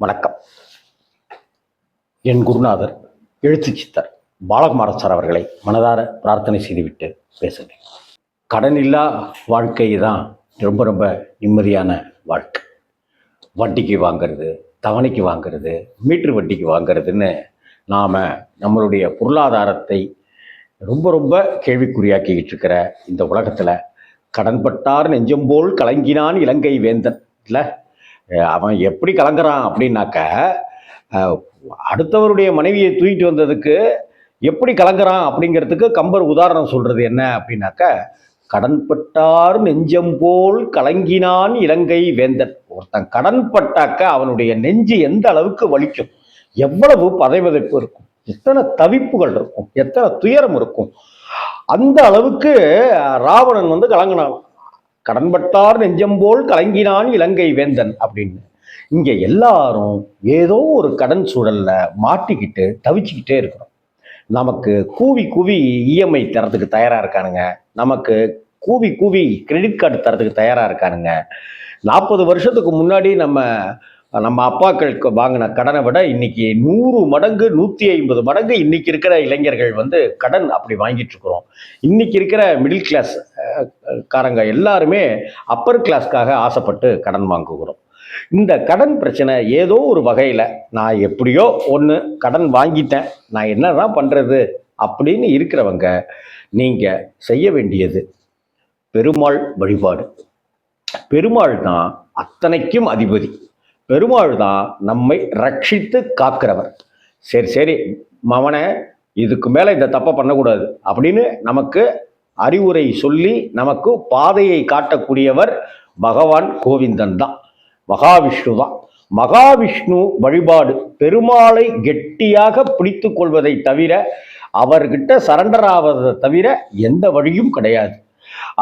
வணக்கம். என் குருநாதர் எழுத்து சித்தர் பாலகுமார சார் அவர்களை மனதார பிரார்த்தனை செய்துவிட்டு பேசுகிறேன். கடன் இல்லா வாழ்க்கை தான் ரொம்ப ரொம்ப நிம்மதியான வாழ்க்கை. வட்டிக்கு வாங்கிறது தவணைக்கு வாங்கிறது மீட்டர் வட்டிக்கு வாங்கிறதுன்னு நாம் நம்மளுடைய பொருளாதாரத்தை ரொம்ப ரொம்ப கேள்விக்குறியாக்கிக்கிட்டு இருக்கிற இந்த உலகத்தில் கடன்பட்டார் நெஞ்சம்போல் கலங்கினான் இலங்கை வேந்தன். இல்லை? அவன் எப்படி கலங்குறான் அப்படின்னாக்க அடுத்தவருடைய மனைவியை தூக்கிட்டு வந்ததுக்கு எப்படி கலங்குறான் அப்படிங்கிறதுக்கு கம்பர் உதாரணம் சொல்றது என்ன அப்படின்னாக்க கடன்பட்டார் நெஞ்சம் போல் கலங்கினான் இலங்கை வேந்தன் ஒருத்தன் கடன்பட்டாக்க அவனுடைய நெஞ்சு எந்த அளவுக்கு வலிக்கும் எவ்வளவு பதைவதைப்பு இருக்கும் எத்தனை தவிப்புகள் இருக்கும் எத்தனை துயரம் இருக்கும். அந்த அளவுக்கு ராவணன் வந்து கலங்கினான். கடன்பட்டார் நெஞ்சம் போல் கலங்கினான் இலங்கை வேந்தன் அப்படின்னு. இங்க எல்லாரும் ஏதோ ஒரு கடன் சூழல்ல மாட்டிக்கிட்டு தவிச்சுக்கிட்டே இருக்கிறோம். நமக்கு கூவி கூவி இஎம்ஐ தரத்துக்கு தயாரா இருக்கானுங்க. நமக்கு கூவி கூவி கிரெடிட் கார்டு தரத்துக்கு தயாரா இருக்கானுங்க. நாற்பது வருஷத்துக்கு முன்னாடி நம்ம நம்ம அப்பாக்களுக்கு வாங்கின கடனை விட இன்னைக்கு நூறு மடங்கு நூற்றி ஐம்பது மடங்கு இன்னைக்கு இருக்கிற இளைஞர்கள் வந்து கடன் அப்படி வாங்கிட்டு இருக்கிறோம். இன்னைக்கு இருக்கிற மிடில் கிளாஸ் காரங்க எல்லாருமே அப்பர் கிளாஸ்க்காக ஆசைப்பட்டு கடன் வாங்குகிறோம். இந்த கடன் பிரச்சனை ஏதோ ஒரு வகையில் நான் எப்படியோ ஒன்று கடன் வாங்கிட்டேன் நான் என்னதான் பண்ணுறது அப்படின்னு இருக்கிறவங்க நீங்கள் செய்ய வேண்டியது பெருமாள் வழிபாடு. பெருமாள் தான் அத்தனைக்கும் அதிபதி. பெருமாள் தான் நம்மை ரட்சித்து காக்கிறவர். சரி சரி மவனை இதுக்கு மேலே இந்த தப்பை பண்ணக்கூடாது. அப்படின்னு நமக்கு அறிவுரை சொல்லி நமக்கு பாதையை காட்டக்கூடியவர் பகவான் கோவிந்தன் தான். மகாவிஷ்ணு தான் மகாவிஷ்ணு வழிபாடு பெருமாளை கெட்டியாக பிடித்து கொள்வதை தவிர அவர்கிட்ட சரண்டர் ஆவதை தவிர எந்த வழியும் கிடையாது.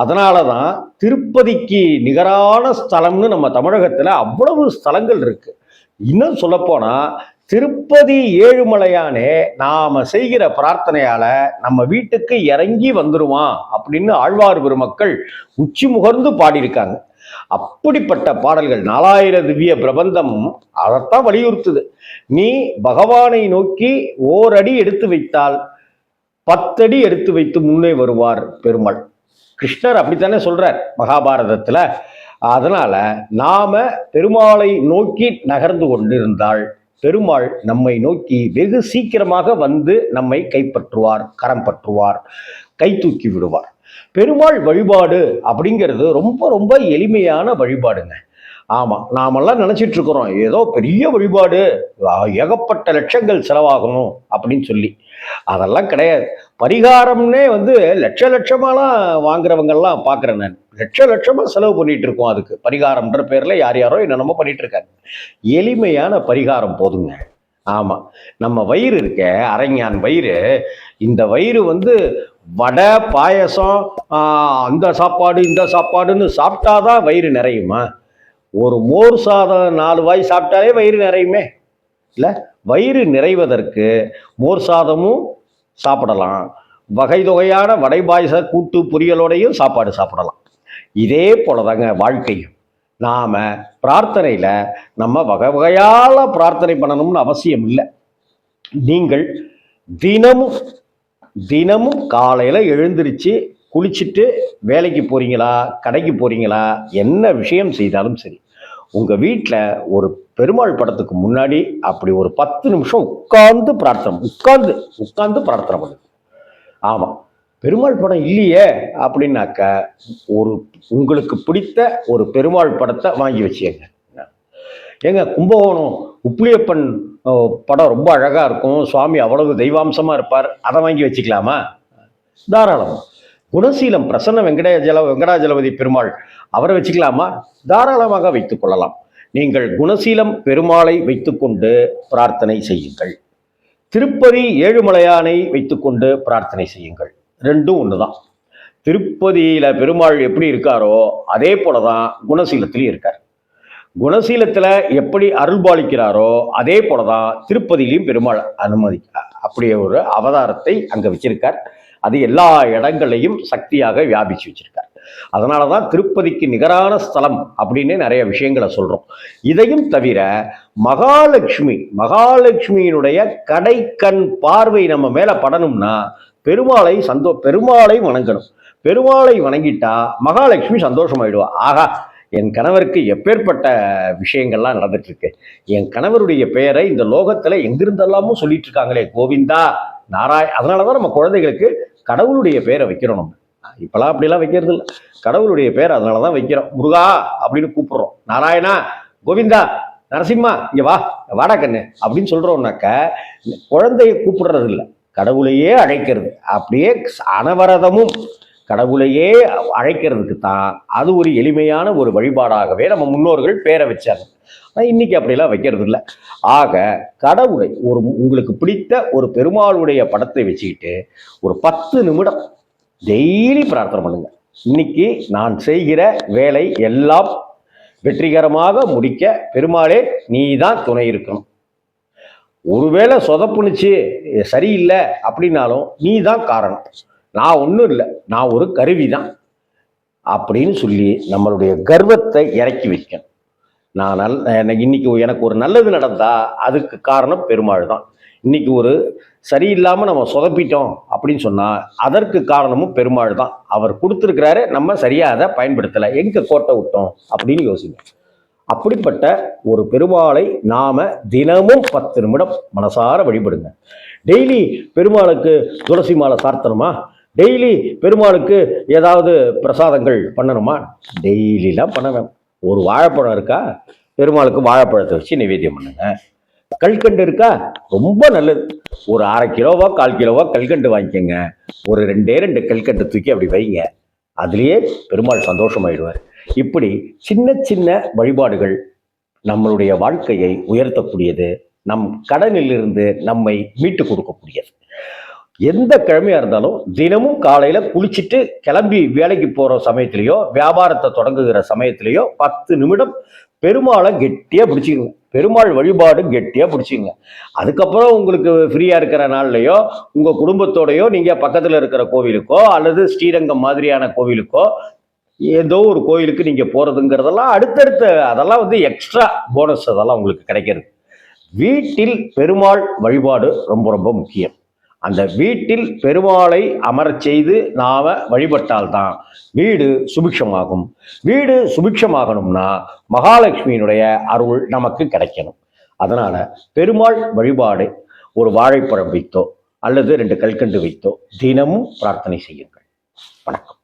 அதனால தான் திருப்பதிக்கு நிகரான ஸ்தலம்னு நம்ம தமிழகத்தில் அவ்வளவு ஸ்தலங்கள் இருக்கு. இன்னும் சொல்லப்போனால் திருப்பதி ஏழுமலையானே நாம் செய்கிற பிரார்த்தனையால் நம்ம வீட்டுக்கு இறங்கி வந்துடுவான் அப்படின்னு ஆழ்வார் பெருமக்கள் உச்சி முகர்ந்து பாடியிருக்காங்க. அப்படிப்பட்ட பாடல்கள் நாலாயிர திவ்ய பிரபந்தம் அதைத்தான் வலியுறுத்துது. நீ பகவானை நோக்கி ஓரடி எடுத்து வைத்தால் பத்தடி எடுத்து வைத்து முன்னே வருவார் பெருமாள். கிருஷ்ணர் அப்படித்தானே சொல்றார் மகாபாரதத்துல. அதனால நாம பெருமாளை நோக்கி நகர்ந்து கொண்டிருந்தால் பெருமாள் நம்மை நோக்கி வெகு சீக்கிரமாக வந்து நம்மை கைப்பற்றுவார் கரம் பற்றுவார் கை தூக்கி விடுவார். பெருமாள் வழிபாடு அப்படிங்கிறது ரொம்ப ரொம்ப எளிமையான வழிபாடுங்க. ஆமாம் நாமெல்லாம் நினச்சிட்டு இருக்கிறோம் ஏதோ பெரிய வழிபாடு ஏகப்பட்ட லட்சங்கள் செலவாகணும் அப்படின்னு சொல்லி. அதெல்லாம் கிடையாது. பரிகாரம்னே வந்து லட்ச லட்சமாலாம் வாங்குறவங்கெல்லாம் பார்க்குறேன் நான். லட்ச லட்சமாக செலவு பண்ணிட்டு இருக்கோம் அதுக்கு. பரிகாரம்ன்ற பேரில் யார் யாரோ என்னென்னமோ பண்ணிட்டு இருக்காங்க. எளிமையான பரிகாரம் போதுங்க. ஆமாம் நம்ம வயிறு இருக்க அரைஞான் வயிறு. இந்த வயிறு வந்து வடை பாயசம் அந்த சாப்பாடு இந்த சாப்பாடுன்னு சாப்பிட்டாதான் வயிறு நிறையுமா? ஒரு மோர் சாதம் நாலு வாய் சாப்பிட்டாலே வயிறு நிறையுமே. இல்லை? வயிறு நிறைவதற்கு மோர் சாதமும் சாப்பிடலாம். வகை தொகையான வடை பாயச கூட்டு பொரியலோடையும் சாப்பாடு சாப்பிடலாம். இதே போல தாங்க வாழ்க்கையும். நாம் பிரார்த்தனையில் நம்ம வகை வகையால் பிரார்த்தனை பண்ணணும்னு அவசியம் இல்லை. நீங்கள் தினமும் தினமும் காலையில் எழுந்திருச்சு குளிச்சுட்டு வேலைக்கு போகிறீங்களா கடைக்கு போகிறீங்களா என்ன விஷயம் செய்தாலும் சரி. உங்கள் வீட்டில் ஒரு பெருமாள் படத்துக்கு முன்னாடி அப்படி ஒரு பத்து நிமிஷம் உட்கார்ந்து பிரார்த்தனை உட்கார்ந்து உட்கார்ந்து பிரார்த்தனை பண்ணுங்க. ஆமாம் பெருமாள் படம் இல்லையே அப்படின்னாக்க ஒரு உங்களுக்கு பிடித்த ஒரு பெருமாள் படத்தை வாங்கி வச்சுங்க ஏங்க கும்பகோணம் உப்புளியப்பன் படம் ரொம்ப அழகாக இருக்கும். சுவாமி அவ்வளவு தெய்வாம்சமாக இருப்பார். அதை வாங்கி வச்சுக்கலாமா? தாராளமாக குணசீலம் பிரசன்ன வெங்கடஜல வெங்கடாஜலபதி பெருமாள். அவரை வச்சுக்கலாமா? தாராளமாக வைத்துக் கொள்ளலாம். நீங்கள் குணசீலம் பெருமாளை வைத்துக்கொண்டு பிரார்த்தனை செய்யுங்கள். திருப்பதி ஏழுமலையானை வைத்துக்கொண்டு பிரார்த்தனை செய்யுங்கள். ரெண்டும் ஒன்று தான் திருப்பதியில் பெருமாள் எப்படி இருக்காரோ அதே போல தான் குணசீலத்திலையும் இருக்கார். குணசீலத்தில் எப்படி அருள்பாலிக்கிறாரோ அதே போல தான் திருப்பதியிலையும் பெருமாள் அனுமதி அப்படியே ஒரு அவதாரத்தை அங்கே வச்சிருக்கார். அது எல்லா இடங்களையும் சக்தியாக வியாபிச்சு வச்சிருக்கார். அதனால தான் திருப்பதிக்கு நிகரான ஸ்தலம் அப்படின்னு நிறைய விஷயங்களை சொல்கிறோம் இதையும் தவிர மகாலட்சுமி மகாலட்சுமியினுடைய கடைக்கண் பார்வை நம்ம மேலே படணும்னா பெருமாளை சந்தோ பெருமாளை வணங்கணும். பெருமாளை வணங்கிட்டா மகாலட்சுமி சந்தோஷமாயிடுவா. ஆகா என் கணவருக்கு எப்பேற்பட்ட விஷயங்கள்லாம் நடந்துட்டு இருக்கு. என் கணவருடைய பெயரை இந்த லோகத்துல எங்கிருந்தெல்லாமும் சொல்லிட்டு இருக்காங்களே கோவிந்தா. நாராய அதனால தான் நம்ம குழந்தைகளுக்கு கடவுளுடைய பேரை வைக்கிறோம் நம்ம. இப்பெல்லாம் அப்படிலாம் வைக்கிறது இல்லை. கடவுளுடைய பேர் அதனால தான் வைக்கிறோம். முருகா அப்படின்னு கூப்பிடுறோம். நாராயணா கோவிந்தா நரசிம்மா இங்கே வா வாடா கண்ணு அப்படின்னு சொல்கிறோம்னாக்க குழந்தைய கூப்பிடுறது இல்லை. கடவுளையே அழைக்கிறது. அப்படியே அனவரதமும் கடவுளையே அழைக்கிறதுக்கு தான் அது ஒரு எளிமையான ஒரு வழிபாடாகவே நம்ம முன்னோர்கள் பேரை வச்சாங்க. இன்னைக்கு அப்படிலாம் வைக்கிறது இல்லை ஆக கடவுளை ஒரு உங்களுக்கு பிடித்த ஒரு பெருமாளுடைய படத்தை வச்சுக்கிட்டு ஒரு பத்து நிமிடம் டெய்லி பிரார்த்தனை பண்ணுங்க. இன்னைக்கு நான் செய்கிற வேலை எல்லாம் வெற்றிகரமாக முடிக்க பெருமாளே நீ தான் துணை இருக்கணும். ஒருவேளை சொதப்புனுச்சு சரியில்லை அப்படின்னாலும் நீ தான் காரணம். நான் ஒன்றும் இல்லை நான் ஒரு கருவி தான் அப்படின்னு சொல்லி நம்மளுடைய கர்வத்தை இறக்கி வைக்கணும். நான் நல் இன்னைக்கு எனக்கு ஒரு நல்லது நடந்தா அதுக்கு காரணம் பெருமாள் தான் இன்னைக்கு ஒரு சரியில்லாமல் நம்ம சொதப்பிட்டோம் அப்படின்னு சொன்னால் அதற்கு காரணமும் பெருமாள் தான் அவர் கொடுத்துருக்கிறாரு நம்ம சரியாக அதை பயன்படுத்தலை. எங்கே கோட்டை விட்டோம் அப்படின்னு யோசிங்க. அப்படிப்பட்ட ஒரு பெருமாளை நாம் தினமும் பத்து நிமிடம் மனசார வழிபடுங்க. டெய்லி பெருமாளுக்கு துளசி மாலை சார்த்தணுமா டெய்லி பெருமாளுக்கு ஏதாவது பிரசாதங்கள் பண்ணணுமா? டெய்லிலாம் பண்ணணும் ஒரு வாழைப்பழம் இருக்கா? பெருமாளுக்கு வாழைப்பழத்தை வச்சு நிவேத்தியம் பண்ணுங்க. கல்கண்டு இருக்கா? ரொம்ப நல்லது. ஒரு அரை கிலோவா கால் கிலோவா கல்கண்டு வாங்கிக்கோங்க. ஒரு ரெண்டே ரெண்டு கல்கண்டு தூக்கி அப்படி வைங்க. அதுலேயே பெருமாள் சந்தோஷமாயிடுவார். இப்படி சின்ன சின்ன வழிபாடுகள் நம்மளுடைய வாழ்க்கையை உயர்த்தக்கூடியது நம் கடனிலிருந்து நம்மை மீட்டு கொடுக்கக்கூடியது. எந்த கிழமையா இருந்தாலும் தினமும் காலையில குளிச்சுட்டு கிளம்பி வேலைக்கு போற சமயத்திலேயோ வியாபாரத்தை தொடங்குகிற சமயத்திலேயோ பத்து நிமிடம் பெருமாளை கெட்டியா பிடிச்சிக்கோங்க. பெருமாள் வழிபாடு கெட்டியா பிடிச்சிங்க அதுக்கப்புறம் உங்களுக்கு ஃப்ரீயா இருக்கிற நாள்லயோ உங்க குடும்பத்தோடையோ நீங்க பக்கத்துல இருக்கிற கோவிலுக்கோ அல்லது ஸ்ரீரங்கம் மாதிரியான கோவிலுக்கோ ஏதோ ஒரு கோயிலுக்கு நீங்க போறதுங்கிறதெல்லாம் அடுத்தடுத்த அதெல்லாம் வந்து எக்ஸ்ட்ரா போனஸ் அதெல்லாம் உங்களுக்கு கிடைக்கிறது. வீட்டில் பெருமாள் வழிபாடு ரொம்ப ரொம்ப முக்கியம். அந்த வீட்டில் பெருமாளை அமரச் செய்து நாம வழிபட்டால்தான் வீடு சுபிக்ஷமாகும். வீடு சுபிக்ஷமாகணும்னா மகாலட்சுமியினுடைய அருள் நமக்கு கிடைக்கணும். அதனால பெருமாள் வழிபாடு ஒரு வாழைப்பழம் வைத்தோ அல்லது ரெண்டு கல்கண்டு வைத்தோ தினமும் பிரார்த்தனை செய்யுங்கள். வணக்கம்.